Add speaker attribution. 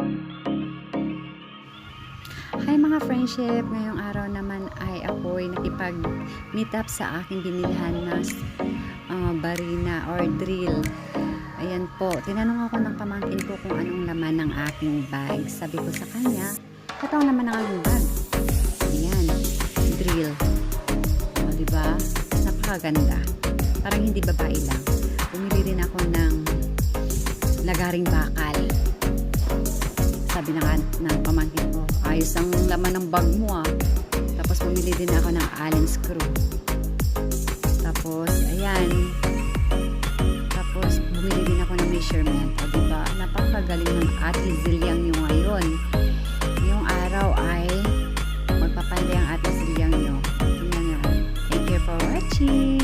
Speaker 1: Hi mga friendship! Ngayong araw naman ay ako'y nakipag-meet up sa aking binilhan na ah, barina or drill. Ayan po, tinanong ako ng pamangkin ko kung anong laman ng aking bag. Sabi ko sa kanya, ito ang laman ng aking bag. Ayan, drill. O, diba? Napakaganda. Parang hindi babae lang. Bumili din ako ng lagaring bakal na pamangkin ko. Ayos ang laman ng bag mo ah. Tapos bumili din ako ng allen screw. Tapos, ayan. Tapos, bumili din ako ng measurement. O diba, napakagaling ng ate Zilyang nyo ngayon. Yung araw ay magpapanday ang ate Zilyang nyo. Tingnan nga. Thank you for watching.